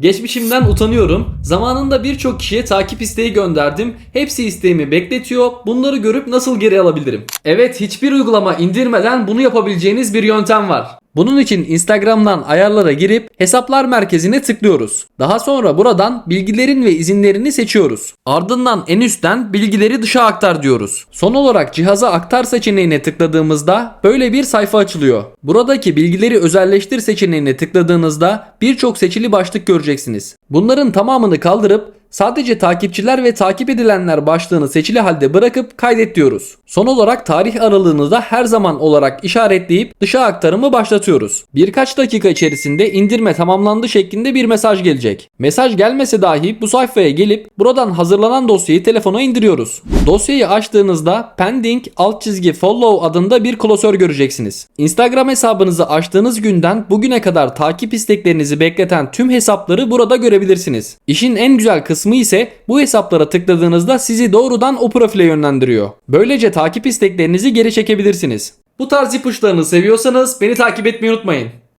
Geçmişimden utanıyorum. Zamanında birçok kişiye takip isteği gönderdim. Hepsi isteğimi bekletiyor. Bunları görüp nasıl geri alabilirim? Evet, hiçbir uygulama indirmeden bunu yapabileceğiniz bir yöntem var. Bunun için Instagram'dan ayarlara girip hesaplar merkezine tıklıyoruz. Daha sonra buradan bilgilerin ve izinlerini seçiyoruz. Ardından en üstten bilgileri dışa aktar diyoruz. Son olarak cihaza aktar seçeneğine tıkladığımızda böyle bir sayfa açılıyor. Buradaki bilgileri özelleştir seçeneğine tıkladığınızda birçok seçili başlık göreceksiniz. Bunların tamamını kaldırıp Sadece takipçiler ve takip edilenler başlığını seçili halde bırakıp kaydet diyoruz. Son olarak tarih aralığını da her zaman olarak işaretleyip dışa aktarımı başlatıyoruz. Birkaç dakika içerisinde indirme tamamlandı şeklinde bir mesaj gelecek. Mesaj gelmese dahi bu sayfaya gelip buradan hazırlanan dosyayı telefona indiriyoruz. Dosyayı açtığınızda pending alt çizgi follow adında bir klasör göreceksiniz. Instagram hesabınızı açtığınız günden bugüne kadar takip isteklerinizi bekleten tüm hesapları burada görebilirsiniz. İşin en güzel kısmı ise bu hesaplara tıkladığınızda sizi doğrudan o profile yönlendiriyor. Böylece takip isteklerinizi geri çekebilirsiniz. Bu tarz ipuçlarını seviyorsanız beni takip etmeyi unutmayın.